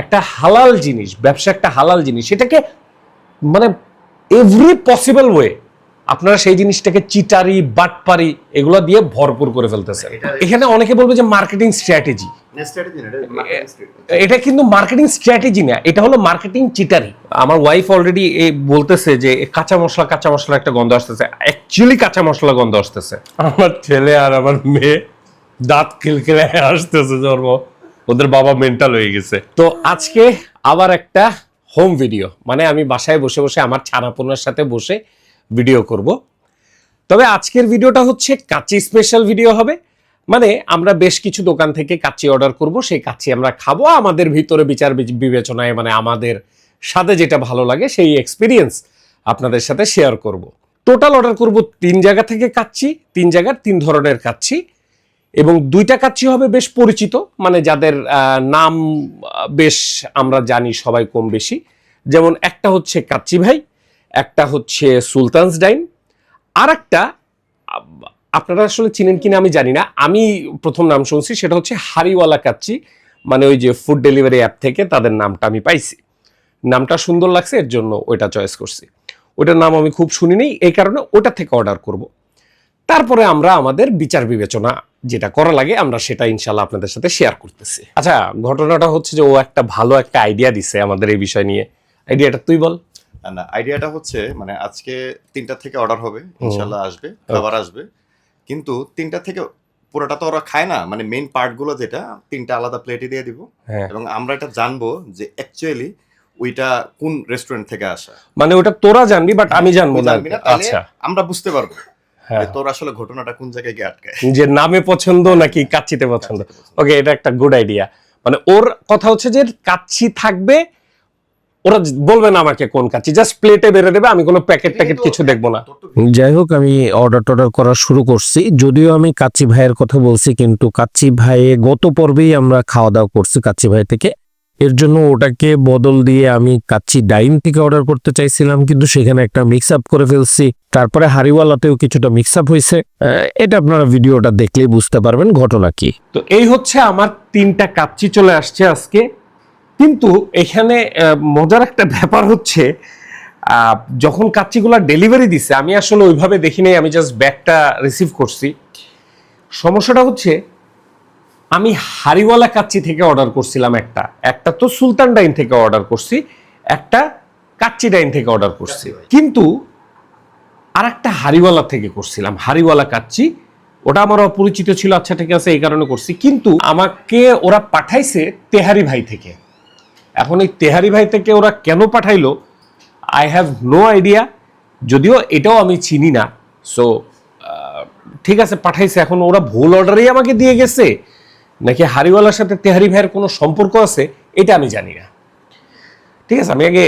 একটা হালাল জিনিস ব্যবসা একটা হালাল জিনিস সেটাকে মানে এভরি পসিবল ওয়ে আপনারা সেই জিনিসটাকে চিটারি বাটপারি এগুলো দিয়ে ভরপুর করে ফেলতেছে এখানে অনেকে বলবে যে মার্কেটিং স্ট্র্যাটেজি। এটা কিন্তু মার্কেটিং স্ট্র্যাটেজি না এটা হলো মার্কেটিং চিটারি। আমার ওয়াইফ অলরেডি বলতেছে যে কাঁচা মশলা কাঁচা মশলা একটা গন্ধ আসতেছে। অ্যাকচুয়ালি কাঁচা মশলা গন্ধ আসতেছে। আমার ছেলে আর আমার মেয়ে দাঁত খিলখিলে আসতেছে জন্ম। ওদের বাবা মেন্টাল হয়ে গেছে। তো আজকে আবার একটা হোম ভিডিও মানে আমি বাসায় বসে বসে আমার ছানাপোনার সাথে বসে ভিডিও করব। তবে আজকের ভিডিওটা হচ্ছে কাচ্চি স্পেশাল ভিডিও হবে। মানে আমরা বেশ কিছু দোকান থেকে কাচ্চি অর্ডার করব, সেই কাচ্চি আমরা খাব। আমাদের ভিতরে বিচার বিচ- বিবেচনায় মানে আমাদের সাথে যেটা ভালো লাগে, সেই এক্সপিরিয়েন্স আপনাদের সাথে শেয়ার করব। টোটাল অর্ডার করব তিন জায়গা থেকে কাচ্চি তিন জায়গার তিন ধরনের কাচ্চি এবং দুইটা কাচ্চি হবে বেশ পরিচিত মানে যাদের নাম বেশ আমরা জানি সবাই কম বেশি। যেমন একটা হচ্ছে কাচ্চি ভাই, একটা হচ্ছে সুলতানস ডাইন আর একটা আপনারা আসলে চিনেন কিনা আমি জানি না। আমি প্রথম নাম শুনছি, সেটা হচ্ছে হারিওয়ালা কাচ্চি মানে ওই যে ফুড ডেলিভারি অ্যাপ থেকে তাদের নামটা আমি পাইছি। নামটা সুন্দর লাগছে, এর জন্য ওইটা চয়েস করছি। ওটার নাম আমি খুব শুনিনি, এই কারণে ওটা থেকে অর্ডার করব। তারপরে আমরা আমাদের বিচার বিবেচনা যেটা করা লাগে আমরা সেটা ইনশাল্লাহ আপনাদের সাথে শেয়ার করতেছি। আচ্ছা ঘটনাটা হচ্ছে যে ও একটা ভালো একটা আইডিয়া দিছে আমাদের এই বিষয় নিয়ে। আইডিয়াটা তুই বল। না, আইডিয়াটা হচ্ছে মানে আজকে তিনটা থেকে অর্ডার হবে ইনশাল্লাহ আসবে খাবার আসবে। কিন্তু তিনটা থেকে পুরোটা তো ওরা খায় না মানে মেইন পার্টগুলো যেটা তিনটা আলাদা প্লেটে দিয়ে দিব। হ্যাঁ। এবং আমরা এটা জানব যে অ্যাকচুয়ালি ওইটা কোন রেস্টুরেন্ট থেকে আসা। মানে ওটা তোরা জানবি বাট আমি জানব না। জানবি না আচ্ছা। আমরা বুঝতে পারব। হ্যাঁ তোর আসলে ঘটনাটা কোন জায়গায় গিয়ে আটকায়? যে নামে পছন্দ নাকি কাচ্চিতে পছন্দ? ওকে এটা একটা গুড আইডিয়া মানে ওর কথা হচ্ছে যে কাচ্চি থাকবে ওরা বলবে না আমাকে কোন কাচ্চি জাস্ট প্লেটে বেড়ে দেবে আমি কোনো প্যাকেট ট্যাকেট কিছু দেখব না। যাই হোক আমি অর্ডার টর্ডার করা শুরু করছি। যদিও আমি কাচ্চি ভাইয়ের কথা বলছি কিন্তু কাচ্চি ভাই গত পর্বেই আমরা খাওয়া দাওয়া করছি কাচ্চি ভাই থেকে। এর জন্য ওটাকে বদল দিয়ে আমি কাচ্চি ডাইন থেকে অর্ডার করতে চাইছিলাম, কিন্তু সেখানে একটা মিক্স আপ করে ফেলছি। তারপরে হারিওয়ালাতেও কিছুটা মিক্স আপ হয়েছে এটা আপনারা ভিডিওটা দেখলেই বুঝতে পারবেন ঘটনা কি। তো এই হচ্ছে আমার তিনটা কাচ্চি চলে আসছে আজকে। কিন্তু এখানে মজার একটা ব্যাপার হচ্ছে যখন কাচ্চিগুলো ডেলিভারি দিছে, আমি আসলে ওইভাবে দেখি নাই, আমি জাস্ট ব্যাগটা রিসিভ করছি। সমস্যাটা হচ্ছে আমি হারিওয়ালা কাচ্চি থেকে অর্ডার করছিলাম একটা। একটা তো সুলতান ডাইন থেকে অর্ডার করছি একটা কাচ্চি ডাইন থেকে অর্ডার করছি। কিন্তু আর একটা হারিওয়ালা থেকে করছিলাম হারিওয়ালা কাচ্চি। ওটা আমার অপরিচিত ছিল আচ্ছা ঠিক আছে এই কারণে করছি। কিন্তু আমাকে ওরা পাঠাইছে তেহারি ভাই থেকে। এখন এই তেহারি ভাই থেকে ওরা কেন পাঠাইলো আই হ্যাভ নো আইডিয়া যদিও এটাও আমি চিনি না। সো ঠিক আছে পাঠাইছে। এখন ওরা ভুল অর্ডারেই আমাকে দিয়ে গেছে। নাকি হারিওয়ালার সাথে তেহারি ভাইয়ের কোনো সম্পর্ক আছে? এটা আমি জানি না। ঠিক আছে, আমি আগে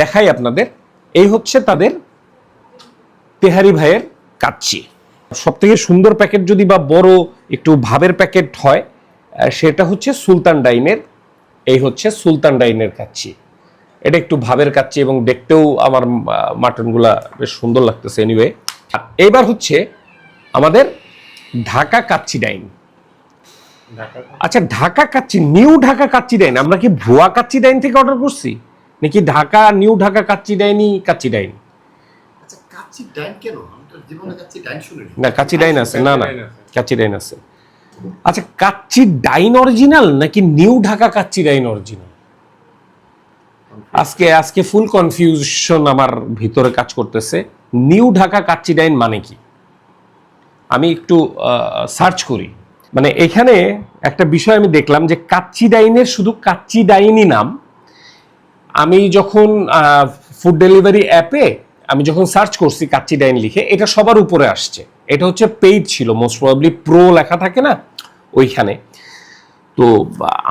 দেখাই আপনাদের। এই হচ্ছে তাদের তেহারি ভাইয়ের কাচ্চি। সব থেকে সুন্দর প্যাকেট যদি বা বড় একটু ভাবের প্যাকেট হয় সেটা হচ্ছে সুলতান ডাইনের, এই হচ্ছে সুলতান ডাইনের কাচ্চি। এটা একটু ভাবের কাচ্চি এবং দেখতেও আমার মাটনগুলা বেশ সুন্দর লাগতেছে এনিওয়ে এইবার হচ্ছে আমাদের ঢাকা কাচ্চি ডাইন। আচ্ছা ঢাকা কাচ্চি নিউ ঢাকা কাচ্চি ডাইন আমরা কি ভুয়া কাচ্চি ডাইন থেকে অর্ডার করছি? নাকি ঢাকা নিউ ঢাকা কাচ্চি ডাইনই কাচ্চি ডাইন আচ্ছা কাচ্চি ডাইন কেন? জীবনে কাচ্চি ডাইন শুনিনি। না কাচ্চি ডাইন আছে। না না কাচ্চি ডাইন আছে। আচ্ছা কাচ্চি ডাইন অরিজিনাল নাকি New Dhaka Kacchi Dine original আজকে আজকে ফুল কনফিউশন আমার ভিতরে কাজ করতেছে। নিউ ঢাকা কাচ্চি ডাইন মানে কি? আমি একটু সার্চ করি। মানে এখানে একটা বিষয় আমি দেখলাম যে কাচ্চি ডাইনের শুধু কাচ্চি ডাইনই নাম। আমি যখন ফুড ডেলিভারি অ্যাপে আমি যখন সার্চ করছি কাচ্চি ডাইন লিখে, এটা সবার উপরে আসছে। এটা হচ্ছে পেইড ছিল মোস্ট প্রবাবলি প্রো লেখা থাকে না ওইখানে। তো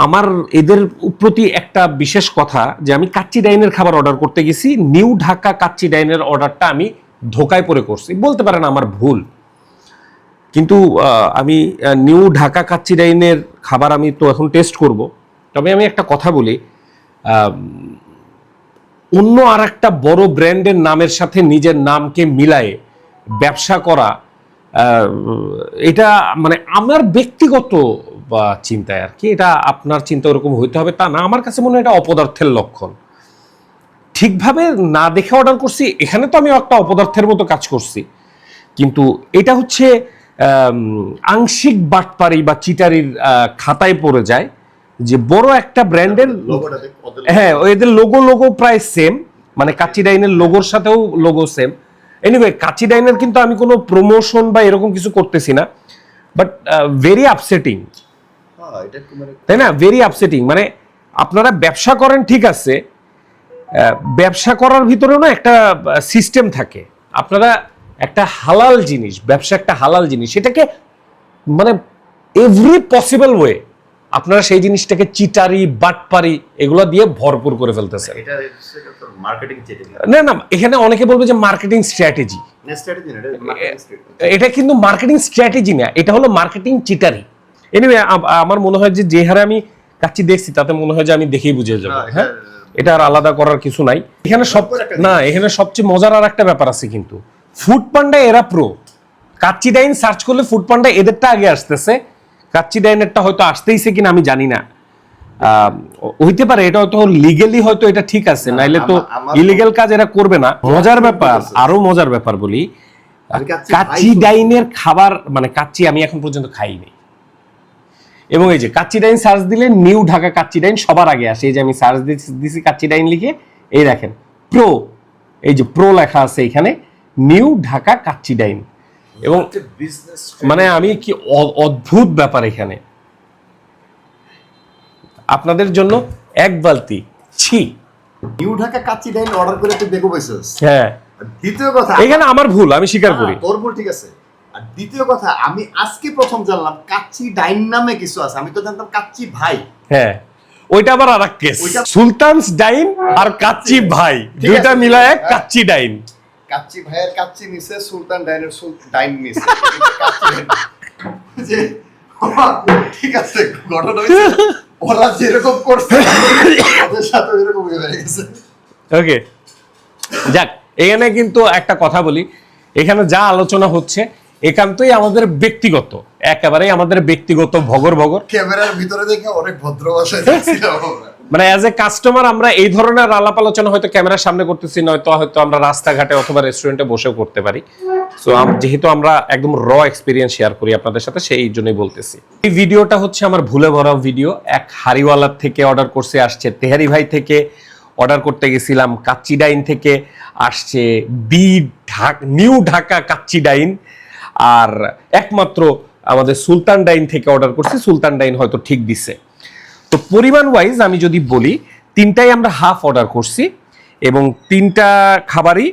আমার এদের প্রতি একটা বিশেষ কথা যে আমি কাচ্চি ডাইনের খাবার অর্ডার করতে গেছি, নিউ ঢাকা কাচ্চি ডাইনের অর্ডারটা আমি ধোকায় পরে করছি। বলতে পারেন আমার ভুল। কিন্তু আমি নিউ ঢাকা কাচ্চি ডাইনের খাবার আমি তো এখন টেস্ট করব। তবে আমি একটা কথা বলি অন্য আর একটা বড় ব্র্যান্ডের নামের সাথে নিজের নামকে মিলায়ে ব্যবসা করা এটা মানে আমার ব্যক্তিগত চিন্তায় আর কি, এটা আপনার চিন্তা ওরকম হইতে হবে, তা না, আমার কাছে মনে হয় এটা অপদার্থের লক্ষণ। ঠিকভাবে না দেখে অর্ডার করছি, এখানে তো আমি একটা অপদার্থের মতো কাজ করছি। কিন্তু এটা হচ্ছে আংশিক বাটপারি বা চিটারির খাতায় পড়ে যায় যে বড় একটা ব্র্যান্ডের হ্যাঁ এদের লোগো লোগো প্রায় সেম মানে কাচি ডাইনের লোগোর সাথেও লোগো সেম এনিওয়ে কাচি ডাইনের কিন্তু আমি কোনো প্রমোশন বা এরকম কিছু করতেছি না বাট ভেরি আপসেটিং তাই না? ভেরি আপসেটিং মানে আপনারা ব্যবসা করেন ঠিক আছে ব্যবসা করার ভিতরেও না একটা সিস্টেম থাকে। আপনারা একটা হালাল জিনিস ব্যবসা একটা হালাল জিনিস সেটাকে মানে এভরি পসিবল ওয়ে আপনারা সেই জিনিসটাকে চিটারি বাটপারি এগুলো দিয়ে ভরপুর করে ফেলতেছেন। এটা না না এখানে অনেকে বলবে যে মার্কেটিং স্ট্র্যাটেজি। এটা কিন্তু মার্কেটিং স্ট্র্যাটেজি না এটা হলো মার্কেটিং চিটারি। এনিওয়ে আমার মনে হয় যে যে হারে আমি কাচ্চি দেখছি তাতে মনে হয় যে আমি দেখেই বুঝে যাব হ্যাঁ? এটা আর আলাদা করার কিছু নাই। এখানে সব না এখানে সবচেয়ে মজার আর একটা ব্যাপার আছে কিন্তু। ফুড পান্ডা এরা প্রো কাচ্চি ডাইন সার্চ করলে ফুড পান্ডা এদেরটা আগে আসতেছে। কাচ্চি ডাইনেরটা হয়তো আসতেইছে কিনা আমি জানি না। হইতে পারে এটা হয়তো লিগেলি হয়তো এটা ঠিক আছে নাইলে তো ইলিগেল কাজ এরা করবে না। মজার ব্যাপার আরও মজার ব্যাপার বলি। কাচ্চি। ডাইনের খাবার মানে কাচ্চি আমি এখন পর্যন্ত খাইনি এবং এই যে কাচ্চি ডাইন সার্চ দিলে নিউ ঢাকা কাচ্চি ডাইন সবার আগে আসে। এই যে আমি সার্চ দিছি কাচ্চি ডাইন লিখে এই দেখেন প্রো এই যে প্রো লেখা আছে এখানে। New Dhaka Kacchi Dine. এবং মানে আমি কি অদ্ভুত ব্যাপার এখানে। আপনাদের জন্য এক বালতি ছি। New Dhaka Kacchi Dine order করে তুই পাইছিস। হ্যাঁ। দ্বিতীয় কথা এখানে আমার ভুল আমি স্বীকার করি। তোর ভুল ঠিক আছে। আর দ্বিতীয় কথা আমি আজকে প্রথম জানলাম কাচ্চি ডাইন নামে কিছু আছে। আমি তো জানতাম কাচ্চি ভাই। হ্যাঁ। ওইটা আবার আর এক কেস সুলতানস ডাইন আর কাচ্চি ভাই। দুইটা মিলায়। কাচ্চি ডাইন। কাচ্চি ভাইয়ের কাচ্চি নিছে সুলতান ডাইনের ডাইন নিছে। যে ঠিক আছে ঘটনা হয়েছে। ওরা যেরকম করছে ওদের সাথে এরকম হয়ে গেছে। ওকে যাক এখানে কিন্তু একটা কথা বলি। এখানে যা আলোচনা হচ্ছে একান্তই আমাদের ব্যক্তিগত। একেবারেই আমাদের ব্যক্তিগত ভগর ভগর। ক্যামেরার ভিতরে দেখে অনেক ভদ্র ভাষায়। মানে অ্যাজ এ কাস্টমার আমরা এই ধরনের আলাপ আলোচনা হয়তো ক্যামেরার সামনে করতেছি, নয়তো হয়তো আমরা রাস্তাঘাটে অথবা রেস্টুরেন্টে বসেও করতে পারি। সো যেহেতু আমরা একদম র এক্সপিরিয়েন্স শেয়ার করি আপনাদের সাথে, সেই জন্যই বলতেছি। এই ভিডিওটা হচ্ছে আমার ভুলে ভরা ভিডিও এক হারিওয়ালার থেকে অর্ডার করছে, আসছে তেহারি ভাই থেকে অর্ডার করতে গেছিলাম, কাচ্চি ডাইন থেকে আসছে বি ঢাক, নিউ ঢাকা কাচ্চি ডাইন। আর একমাত্র আমাদের সুলতান ডাইন থেকে অর্ডার করছি, সুলতান ডাইন হয়তো ঠিক দিছে। তো পরিমাণ ওয়াইজ আমি যদি বলি, তিনটাই আমরা হাফ অর্ডার করছি এবং তিনটা খাবারই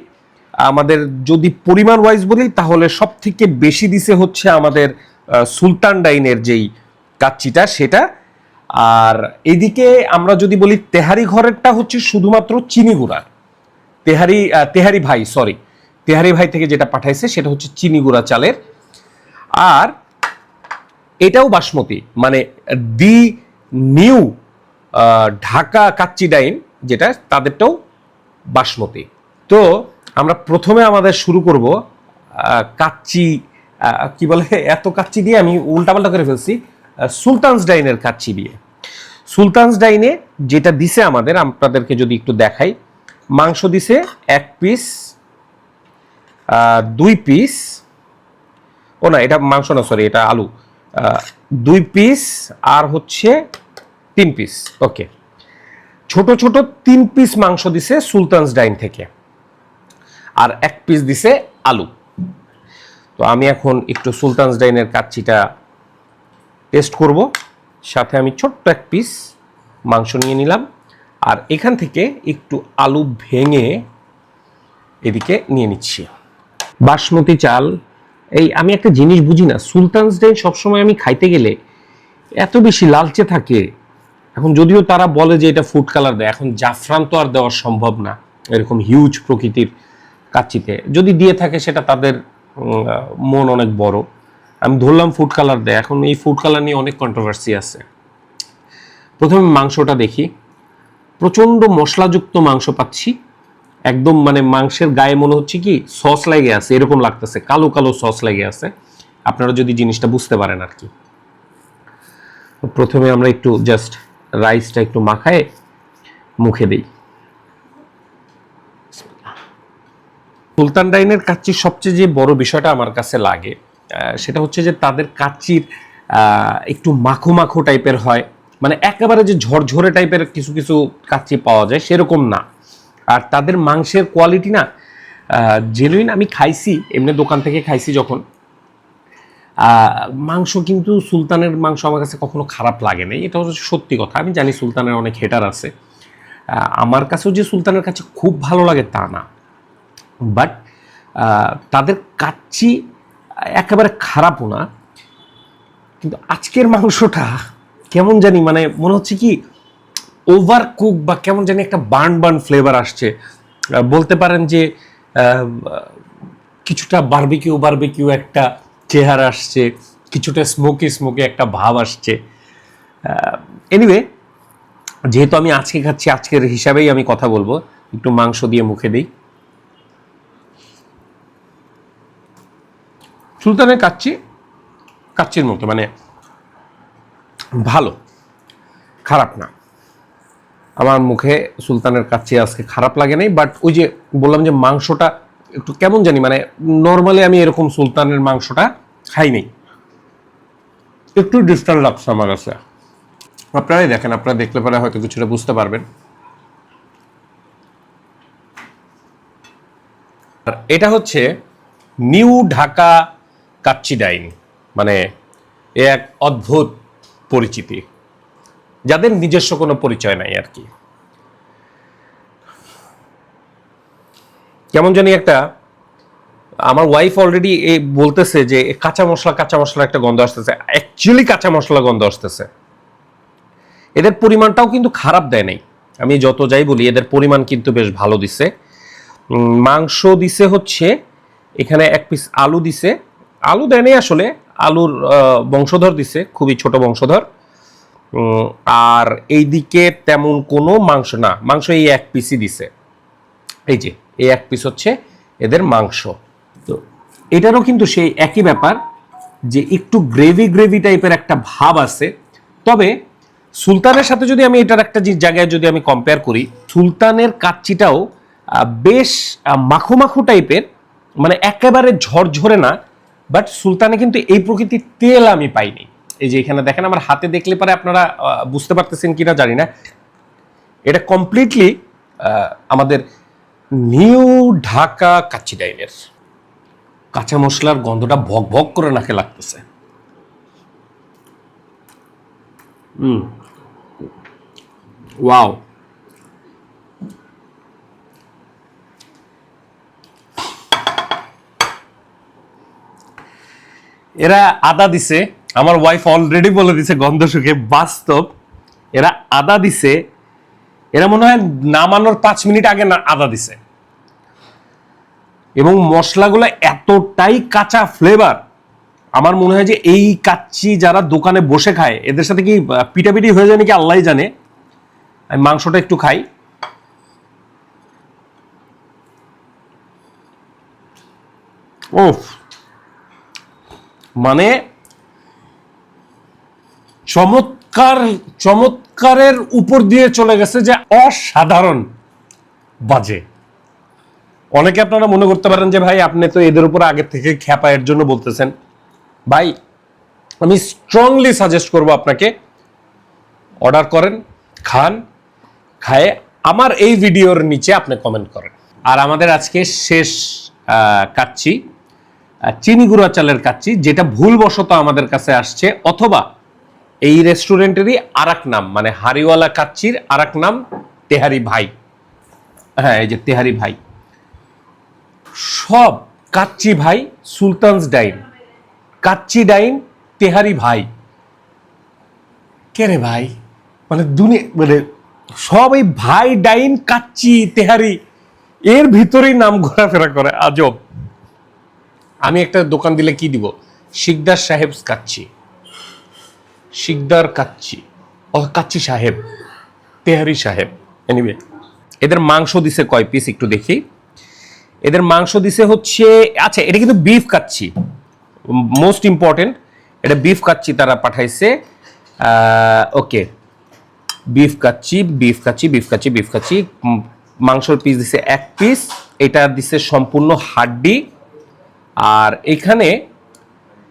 আমাদের যদি পরিমাণ ওয়াইজ বলি, তাহলে সব থেকে বেশি দিছে হচ্ছে আমাদের সুলতান ডাইনের যেই কাচ্চিটা, সেটা। আর এদিকে আমরা যদি বলি, তেহারি ঘরেরটা হচ্ছে শুধুমাত্র চিনি গুঁড়ার তেহারি তেহারি ভাই সরি তেহারি ভাই থেকে যেটা পাঠাইছে, সেটা হচ্ছে চিনি গুঁড়া চালের। আর এটাও বাসমতি মানে the New Dhaka Kacchi Dine, যেটা তাদেরটাও বাসমতি। তো আমরা প্রথমে আমাদের শুরু করব কাচ্চি কি বলে, এত কাচ্চি দিয়ে আমি উল্টাপাল্টা করে ফেলছি সুলতানস ডাইনের কাচ্চি দিয়ে। সুলতানস ডাইনে যেটা দিছে আমাদের, আপনাদেরকে যদি একটু দেখাই, মাংস দিছে এক পিস দুই পিস ও না, এটা মাংস না সরি এটা আলু দুই পিস আর হচ্ছে তিন পিস ওকে ছোট ছোট তিন পিস মাংস দিছে সুলতানস ডাইন থেকে। আর এক পিস দিছে আলু। তো আমি এখন একটু সুলতানস ডাইনের কাচ্চিটা টেস্ট করব। সাথে আমি ছোট্ট এক পিস মাংস নিয়ে নিলাম। আর এখান থেকে একটু আলু ভেঙে এদিকে নিয়ে নিচ্ছি। বাসমতি চাল। এই আমি একটা জিনিস বুঝি না, সুলতানস ডাইন সবসময় আমি খাইতে গেলে এত বেশি লালচে থাকে। এখন যদিও তারা বলে যে এটা ফুড কালার দেয়, এখন জাফরান তো আর দেওয়া সম্ভব না, এরকম হিউজ প্রকৃতির কাচ্চিতে। যদি দিয়ে থাকে সেটা তাদের মন অনেক বড়। আমি ধরলাম ফুড কালার দেয়, এখন এই ফুড কালার নিয়ে অনেক কন্ট্রোভার্সি আছে। প্রথমে মাংসটা দেখি। প্রচণ্ড মশলাযুক্ত মাংস পাচ্ছি। একদম মানে মাংসের গায়ে মনে হচ্ছে কি সস লেগে আছে, এরকম লাগতেছে, কালো কালো সস লেগে আছে। আপনারা যদি জিনিসটা বুঝতে পারেন আর কি। প্রথমে আমরা একটু জাস্ট রাইসটা একটু মাখায় মুখে দিই। সুলতান ডাইনের কাচ্চির সবচেয়ে যে বড় বিষয়টা আমার কাছে লাগে সেটা হচ্ছে যে তাদের কাচ্চির একটু মাখো মাখো টাইপের হয়। মানে একেবারে যে ঝরঝরে টাইপের কিছু কিছু কাচ্চি পাওয়া যায় সেরকম না। আর তাদের মাংসের কোয়ালিটি না জেনুইন আমি খাইছি, এমনি দোকান থেকে খাইছি যখন মাংস কিন্তু সুলতানের মাংস আমার কাছে কখনো খারাপ লাগে নাই। এটা হচ্ছে সত্যি কথা। আমি জানি সুলতানের অনেক হেটার আছে। আমার কাছেও যে সুলতানের কাছে খুব ভালো লাগে তা না। বাট তাদের কাচ্চি একেবারে খারাপও না। কিন্তু আজকের মাংসটা কেমন জানি মানে মনে হচ্ছে কি ওভার কুক বা কেমন জানি একটা বার্ন বার্ন ফ্লেভার আসছে। বলতে পারেন যে কিছুটা বারবিকিউ বারবিকিউ একটা চেহারা আসছে, কিছুটা স্মোকি স্মোকি একটা ভাব আসছে। এনিওয়ে যেহেতু আমি আজকে খাচ্ছি, আজকের হিসাবেই আমি কথা বলব। একটু মাংস দিয়ে মুখে দিই। সুলতানের কাচ্চি, কাচ্চির মতো মানে ভালো, খারাপ না। আমার মুখে সুলতানের কাচ্চি আজকে খারাপ লাগে নাই বাট ওই যে বললাম যে মাংসটা একটু কেমন জানি মানে নর্মালি আমি এরকম সুলতানের মাংসটা খাই নাই। একটু ডিস্টার্ব লাগছে আমার কাছে। আপনারাই দেখেন, আপনারা দেখলে পরে হয়তো কিছুটা বুঝতে পারবেন। আর এটা হচ্ছে নিউ ঢাকা কাচ্চি ডাইন মানে এ এক অদ্ভুত পরিচিতি। যাদের নিজস্ব কোনো পরিচয় নাই আর কি। কেমন জানি একটা, আমার ওয়াইফ অলরেডি এই বলতেছে যে কাঁচা মশলা কাঁচা মশলা একটা গন্ধ আসতেছে। অ্যাকচুয়ালি কাঁচা মশলা গন্ধ আসতেছে। এদের পরিমাণটাও কিন্তু খারাপ দেয় নাই। আমি যত যাই বলি, এদের পরিমাণ কিন্তু বেশ ভালো দিছে। মাংস দিছে হচ্ছে, এখানে এক পিস আলু দিছে। আলু দেয়নি আসলে। আলুর বংশধর দিছে, খুবই ছোট বংশধর। আর এইদিকে তেমন কোনো মাংস না। মাংস এই এক পিসই দিছে। এই যে এই এক পিস হচ্ছে এদের মাংস। তো এটারও কিন্তু সেই একই ব্যাপার যে একটু গ্রেভি গ্রেভি টাইপের একটা ভাব আছে। তবে সুলতানের সাথে যদি আমি এটার একটা জায়গায় যদি আমি কম্পেয়ার করি, সুলতানের কাচ্চিটাও বেশ মাখো মাখো টাইপের মানে একেবারে ঝরঝরে না বাট সুলতানে কিন্তু এই প্রকৃতির তেল আমি পাইনি। এই যে এখানে দেখেন, আমার হাতে দেখলে পরে আপনারা বুঝতে পারতেছেন কিনা জানি না। এটা কমপ্লিটলি আমাদের নিউ ঢাকা কাচ্চি ডাইনের। কাঁচা মশলার গন্ধটা ভক ভক করে নাকে লাগতেছে। ওয়াও। এরা আদা দিছে, আমার ওয়াইফ অলরেডি বলে দিছে গন্ধ শুকে, বাস্তব। এরা আদা দিছে এরা মনে হয় নামানোর পাঁচ মিনিট আগে আদা দিছে। এবং মশলাগুলো এতটাই কাঁচা ফ্লেভার আমার মনে হয় যে এই কাচ্চি যারা দোকানে বসে খায়, এদের সাথে কি পিটাপিটি হয়ে যায় নাকি আল্লাহ জানে। আমি মাংসটা একটু খাই। ওফ মানে চমৎকার চমৎকারের উপর দিয়ে চলে গেছে যে অসাধারণ বাজে। অনেকে আপনারা মনে করতে পারেন যে, ভাই, আপনি তো এদের উপর আগে থেকে খ্যাপা এর জন্য বলতেছেন। ভাই, আমি স্ট্রংলি সাজেস্ট করব আপনাকে অর্ডার করেন, খান, খায়ে আমার এই ভিডিওর নিচে আপনি কমেন্ট করেন। আর আমাদের আজকে শেষ কাচ্ছি চিনি গুঁড়া চালের কাচ্ছি যেটা ভুলবশত আমাদের কাছে আসছে, অথবা এই রেস্টুরেন্টেরই আর নাম মানে হারিওয়ালা কাচ্চির আর নাম তেহারি ভাই। হ্যাঁ এই যে তেহারি ভাই। সব কাচ্চি ভাই সুলতানস ডাইন। কাচ্চি ডাইন, তেহারি ভাই। কে রে ভাই? মানে দুনিয়া মানে সব এই ভাই ডাইন, কাচ্চি, তেহারি, এর ভিতরেই নাম ঘোরাফেরা করে। আজব। আমি একটা দোকান দিলে কি দিব? শিকদার সাহেব কাচ্চি। শিকদার কাচ্চি ও কাচ্চি সাহেব তেহারি সাহেব। এনিওয়ে এদের মাংস দিছে কয় পিস একটু দেখি। এদের মাংস দিছে হচ্ছে আচ্ছা এটা কিন্তু বিফ কাচ্ছি মোস্ট ইম্পর্টেন্ট এটা বিফ কাচ্ছি তারা পাঠাইছে। Okay beef kacchi beef kacchi beef kacchi beef kacchi. Um, মাংসর পিস দিছে এক পিস এটা দিছে সম্পূর্ণ হাড্ডি। আর এখানে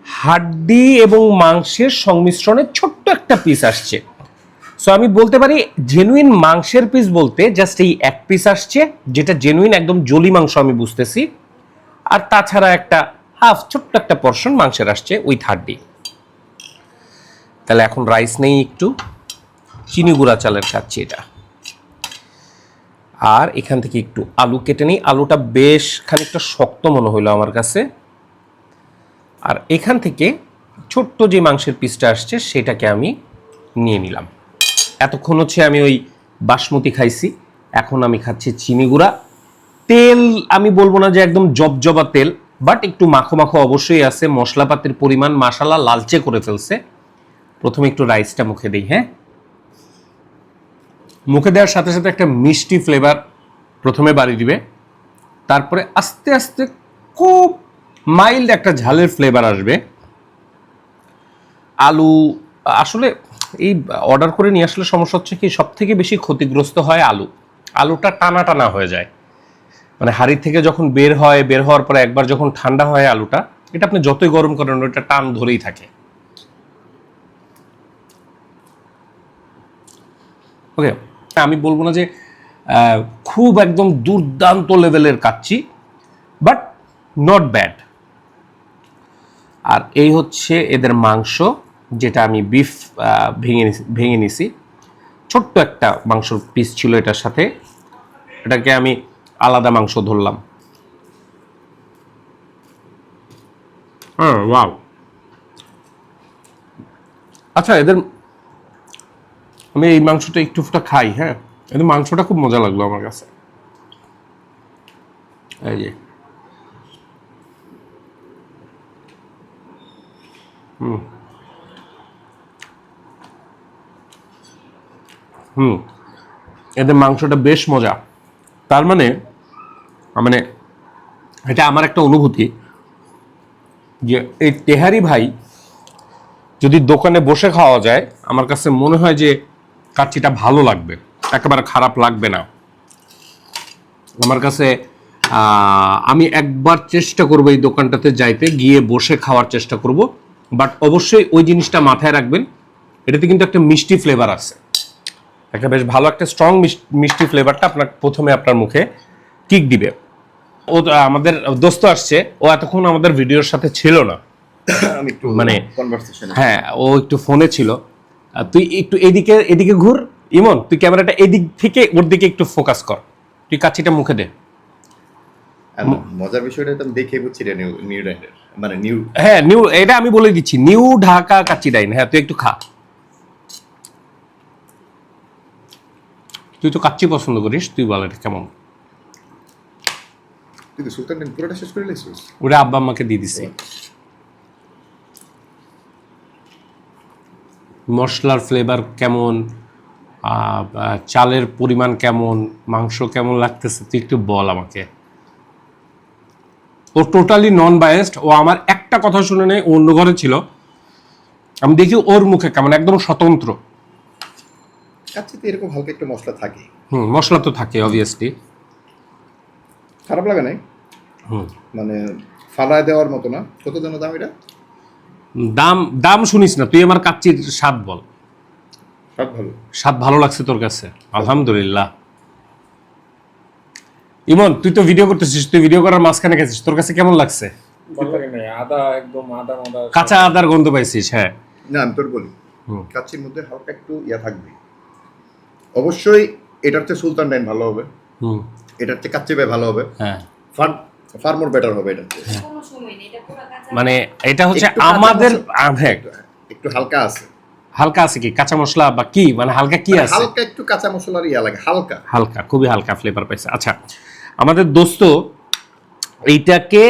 হাড্ডি এবং মাংসের সংমিশ্রণে ছোট্ট একটা পিস আসছে। সো আমি বলতে পারি জেনুইন মাংসের পিস বলতে জাস্ট এই এক পিস আসছে, যেটা জেনুইন একদম জলি মাংস আমি বুঝতেছি। আর তাছাড়া একটা হাফ ছোট্ট একটা পর্শন মাংসের আসছে উইথ হাড্ডি। তাহলে এখন রাইস নেই একটু, চিনি গুঁড়া চালের খাচ্ছি এটা। আর এখান থেকে একটু আলু কেটে নিই। আলুটা বেশ খানিকটা শক্ত মনে হইল আমার কাছে। আর এখান থেকে ছোট্ট যে মাংসের পিসটা আসছে, সেটাকে আমি নিয়ে নিলাম। এতক্ষণ হচ্ছে আমি ওই বাসমতি খাইছি। এখন আমি খাচ্ছি চিনি গুঁড়া। তেল আমি বলব না যে একদম জবজবা তেল বাট একটু মাখো মাখো অবশ্যই আছে। মশলাপাতির পরিমাণ মাসালা লালচে করে ফেলছে। প্রথমে একটু রাইসটা মুখে দিই হ্যাঁ? মুখে দেওয়ার সাথে সাথে একটা মিষ্টি ফ্লেভার প্রথমে বাড়ি দিবে। তারপরে আস্তে আস্তে খুব মাইল্ড একটা ঝালের ফ্লেভার আসবে। আলু, আসলে এই অর্ডার করে নিয়ে আসলে সমস্যা হচ্ছে কি সব থেকে বেশি ক্ষতিগ্রস্ত হয় আলু। আলুটা টানা টানা হয়ে যায়। মানে হাড়ি থেকে যখন বের হয়, বের হওয়ার পরে একবার যখন ঠান্ডা হয় আলুটা, এটা আপনি যতই গরম করেন, ওটা টান ধরেই থাকে। ওকে আমি বলব না যে খুব একদম দুর্দান্ত লেভেলের কাচ্ছি বাট নট ব্যাড আর এই হচ্ছে এদের মাংস যেটা আমি বিফ ভেঙে ভেঙে নিছি। ছোট্ট একটা মাংসর পিস ছিল এটার সাথে। এটাকে আমি আলাদা মাংস ধরলাম। হ্যাঁ ওয়াও আচ্ছা এদের আমি এই মাংসটা একটু ফুটা খাই হ্যাঁ? এদের মাংসটা খুব মজা লাগল আমার কাছে। এই যে। হুম। এদের মাংসটা বেশ মজা। তার মানে মানে এটা আমার একটা অনুভূতি যে এই তেহারি ভাই যদি দোকানে বসে খাওয়া যায়, আমার কাছে মনে হয় যে কাচ্চিটা ভালো লাগবে, একেবারে খারাপ লাগবে না। আমার কাছে আমি একবার চেষ্টা করব এই দোকানটাতে যাইতে, গিয়ে বসে খাওয়ার চেষ্টা করব। বাট অবশ্যই ওই জিনিসটা মাথায় রাখবেন এটাতে কিন্তু একটা মিষ্টি ফ্লেভার আছে। একটা বেশ ভালো একটা স্ট্রং মিষ্টি ফ্লেভারটা আপনার প্রথমে আপনার মুখে কিক দিবে। ও আমাদের দোস্ত আসছে ও এতক্ষণ আমাদের ভিডিওর সাথে ছিল না। মানে- হ্যাঁ ও একটু ফোনে ছিল। আর তুই একটু এদিকে এদিকে ঘুর। ইমন তুই ক্যামেরাটা এদিক থেকে ওর দিকে একটু ফোকাস কর। তুই কাচ্চিটা মুখে দে। মজার বিষয়টা তো আমি দেখে বুঝছি রাইডার মানে নিউ হ্যাঁ নিউ এটা আমি বলে দিচ্ছি নিউ ঢাকা কাচ্চি ডাইন। হ্যাঁ তুই একটু খা। তুই তো কাচ্চি পছন্দ করিস তুই বল এটা কেমন? তুই সুলতান ডাইন পুরোটা শেষ করে লিছিস ওটা আব্বা আম্মাকে দিয়ে দিছি। মশলার ফ্লেভার কেমন? চালের পরিমাণ কেমন? মাংস কেমন লাগতেছে? তুই একটু বল আমাকে। ও টোটালি নন বায়াসড ও আমার একটা কথা শুনে ও অন্য ঘরে ছিল। আমি দেখি ওর মুখে কেমন একদম স্বতন্ত্র। কাচ্চিতে এরকম হালকা একটু মশলা থাকে। হুম মশলা তো থাকে অবভিয়াসলি খারাপ লাগে নাই? হুম। মানে ফালায় দেওয়ার মতো না? কত যেন দাম এটা? দাম দাম শুনিস না তুই আমার কাচ্চির স্বাদ বল। সব ভালো। স্বাদ ভালো লাগছে তোর কাছে আলহামদুলিল্লাহ। ইমন তুই তো ভিডিও করতেছিস তুই ভিডিও করার মাঝখানে গেছিস তোর কাছে কেমন লাগছে? ভালো লাগে না আদা একদম আদা মাদা কাঁচা আদার গন্ধ পাইছিস হ্যাঁ। না আমি তোর বলি। কাচ্চির মধ্যে হালকা একটু ইয়া থাকবে। অবশ্যই এটার চেয়ে সুলতান ডাইন ভালো হবে। হুম। এটার চেয়ে কাচ্চি ভাই ভালো হবে। হ্যাঁ। ফার ফার মোর বেটার হবে এটা মানে এটা হচ্ছে আমাদের হ্যাঁ। একটু হালকা আছে। হালকা আছে কি? কাঁচা মশলা বা কি? মানে হালকা কি মানে আছে? হালকা একটু কাঁচা মশলার ইয়া লাগে হালকা। হালকা খুবই হালকা ফ্লেভার পাইছে। আচ্ছা আমাদের দোস্ত এইটাকে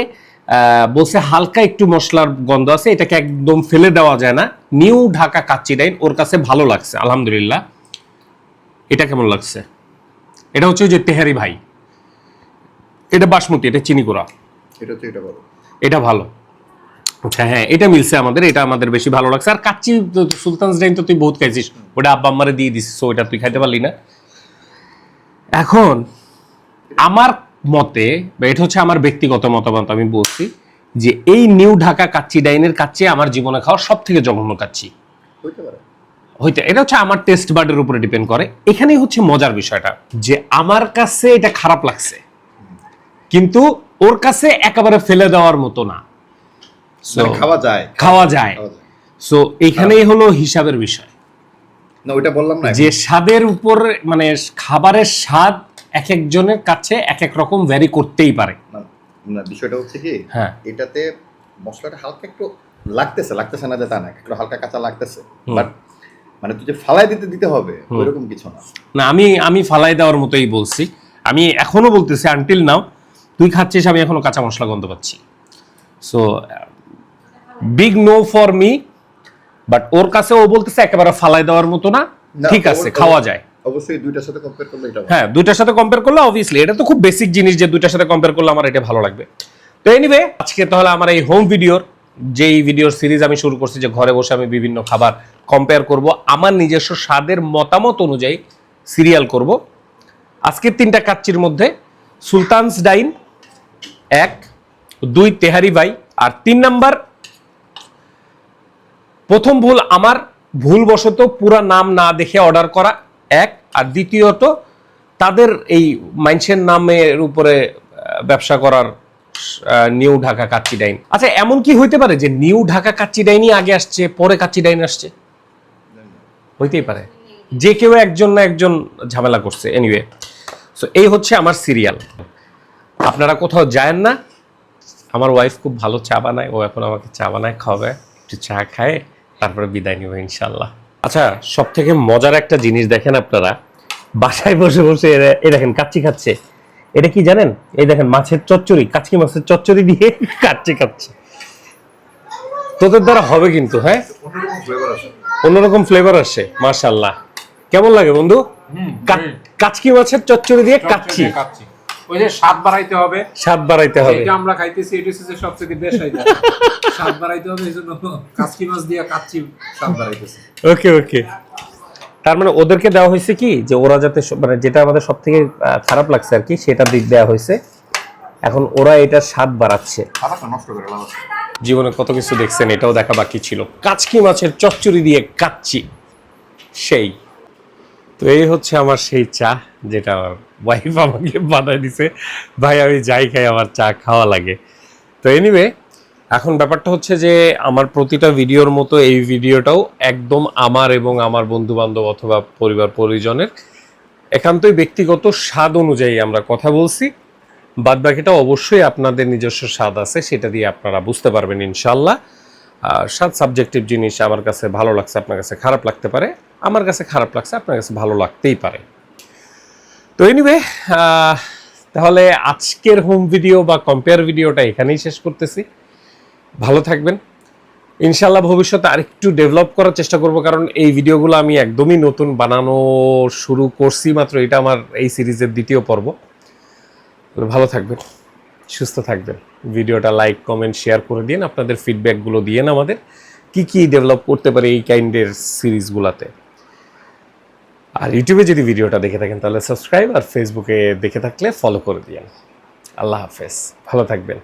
বলছে হালকা একটু মশলার গন্ধ আছে এটাকে একদম ফেলে দেওয়া যায় না। নিউ ঢাকা কাচ্চি ডাইন ওর কাছে ভালো লাগছে আলহামদুলিল্লাহ। এটা কেমন লাগছে? এটা হচ্ছে যে তেহারি ভাই। এটা বাসমতি এটা চিনি গুঁড়া। এটা হচ্ছে এটা বলো এটা ভালো। আচ্ছা হ্যাঁ এটা মিলছে আমাদের এটা আমাদের বেশি ভালো লাগছে। আর কাচ্চি সুলতান ডাইন তো তুই বহুত খাইছিস। ওটা আব্বা আম্মারে দিয়ে দিছিস so ওটা তুই খাইতে পারলি না। এখন আমার মতে বা এটা হচ্ছে আমার ব্যক্তিগত মতামত আমি বলছি যে এই নিউ ঢাকা কাচ্চি ডাইনের কাচ্চি আমার জীবনে খাওয়া সব থেকে জঘন্য কাচ্চি। হইতে এটা হচ্ছে আমার টেস্ট বার্ডের উপরে ডিপেন্ড করে। এখানেই হচ্ছে মজার বিষয়টা যে আমার কাছে এটা খারাপ লাগছে। কিন্তু ওর কাছে একেবারে ফেলে দেওয়ার মতো না। মানে খাওয়া যায়। খাওয়া যায়। খাওয়া যায়। সো এখানেই হলো হিসাবের বিষয়। না ওইটা বললাম না যে স্বাদের উপর মানে খাবারের স্বাদ এক একজনের কাছে এক এক রকম ভ্যারি করতেই পারে। না, বিষয়টা হচ্ছে কি হ্যাঁ। এটাতে মশলাটা হালকা একটু লাগতেছে লাগতেছে না যে তা না একটু হালকা কাঁচা লাগতেছে। বাট মানে তুই যে ফালাই দিতে দিতে হবে। ওইরকম কিছু না। না আমি আমি ফালাই দেওয়ার মতোই বলছি। আমি এখনও বলতেছি আনটিল নাও তুই খাচ্ছিস আমি এখনও কাঁচা মশলা গন্ধ পাচ্ছি। So big no for me but ওর কাছে ও বলতেছে একেবারে ফালাই দেওয়ার মতো না, ঠিক আছে খাওয়া যায়। অবশ্যই দুইটার সাথে কম্পেয়ার করলে এটা হ্যাঁ দুইটার সাথে কম্পেয়ার করলে অবভিয়াসলি এটা তো খুব বেসিক জিনিস যে দুইটার সাথে কম্পেয়ার করলে আমার এটা ভালো লাগবে। তো এনিওয়ে আজকে তাহলে আমার এই হোম ভিডিওর যেই ভিডিওর সিরিজ আমি শুরু করছি যে ঘরে বসে আমি বিভিন্ন খাবার কম্পেয়ার করব, আমার নিজস্ব স্বাদের মতামত অনুযায়ী সিরিয়াল করব। আজকের তিনটা কাচ্চির মধ্যে সুলতানস ডাইন, এক, দুই, তেহারি ভাই, আর তিন নাম্বার, প্রথম ভুল আমার, ভুলবশত পুরা নাম না দেখে অর্ডার করা এক, আর দ্বিতীয়ত তাদের এই মাইনসের নামের উপরে ব্যবসা করার নিউ ঢাকা কাচ্চি ডাইন। আচ্ছা এমন কি হইতে পারে যে নিউ ঢাকা কাচ্চি ডাইনই আগে আসছে, পরে কাচ্চি ডাইন আসছে? হইতেই পারে। যে কেউ একজন না একজন ঝামেলা করছে এনিওয়ে সো এই হচ্ছে আমার সিরিয়াল আপনারা কোথাও যায়েন না। আমার ওয়াইফ খুব ভালো চা বানায়, ও এখন আমাকে চা বানায়, খাওয়াবে, একটু চা খায়, তারপরে বিদায় নিব ইনশাল্লাহ আচ্ছা সব থেকে মজার একটা জিনিস দেখেন আপনারা বাসায় বসে বসে এই দেখেন কাচ্চি খাচ্ছে। এটা কি জানেন? এই দেখেন মাছের চচ্চড়ি কাচকি মাছের চচ্চড়ি দিয়ে কাচ্চি খাচ্ছে। তোদের দ্বারা হবে কিন্তু হ্যাঁ? অন্যরকম ফ্লেভার আসে মাশাল্লাহ কেমন লাগে বন্ধু? কাচকি মাছের চচ্চড়ি দিয়ে কাচ্ছি ওই যে স্বাদ বাড়াইতে হবে। স্বাদ বাড়াইতে হবে। এটা আমরা খাইতেছি এটা হচ্ছে সবচেয়ে বেশ হয় স্বাদ বাড়াইতে হবে এই কাচকি মাছ দিয়ে কাচ্চি স্বাদ বাড়াইতেছে। ওকে ওকে। তার মানে ওদেরকে দেওয়া হয়েছে কি? যে ওরা যাতে মানে যেটা আমাদের সব থেকে খারাপ লাগছে আর কি সেটা দিক দেওয়া হয়েছে। এখন ওরা এটা স্বাদ বাড়াচ্ছে। জীবনে কত কিছু দেখছেন এটাও দেখা বাকি ছিল। কাচকি মাছের চচ্চড়ি দিয়ে কাচ্চি। সেই। তো এই হচ্ছে আমার সেই চা যেটা আমার ওয়াইফ আমাকে বানায় দিছে। ভাই, আমি যাই খাই, আমার চা খাওয়া লাগে। তো এনিওয়ে এখন ব্যাপারটা হচ্ছে যে, আমার প্রতিটা ভিডিওর মতো এই ভিডিওটাও একদম আমার এবং আমার বন্ধু বান্ধব অথবা পরিবার পরিজনের একান্তই ব্যক্তিগত স্বাদ অনুযায়ী আমরা কথা বলছি। বাদ বাকিটা অবশ্যই আপনাদের নিজস্ব স্বাদ আছে, সেটা দিয়ে আপনারা বুঝতে পারবেন ইনশাল্লাহ আর স্বাদ সাবজেক্টিভ জিনিস আমার কাছে ভালো লাগছে, আপনার কাছে খারাপ লাগতে পারে। আমার কাছে খারাপ লাগছে, আপনার কাছে ভালো লাগতেই পারে। তো এনিওয়ে তাহলে আজকের হোম ভিডিও বা কম্পেয়ার ভিডিওটা এখানেই শেষ করতেছি। ভালো থাকবেন। ইনশাল্লাহ ভবিষ্যতে আরেকটু ডেভেলপ করার চেষ্টা করব, কারণ এই ভিডিওগুলো আমি একদমই নতুন বানানো শুরু করছি, মাত্র এটা আমার এই সিরিজের দ্বিতীয় পর্ব। ভালো থাকবেন, সুস্থ থাকবেন। ভিডিওটা লাইক কমেন্ট শেয়ার করে দিন। আপনাদের ফিডব্যাকগুলো দিয়েন আমাদের। কি কি ডেভেলপ করতে পারে এই কাইন্ডের সিরিজগুলোতে? আর ইউটিউবে যদি ভিডিওটা দেখে থাকেন, তাহলে সাবস্ক্রাইব আর ফেসবুকে দেখে থাকলে ফলো করে দিয়েন। আল্লাহ হাফেজ। ভালো থাকবেন।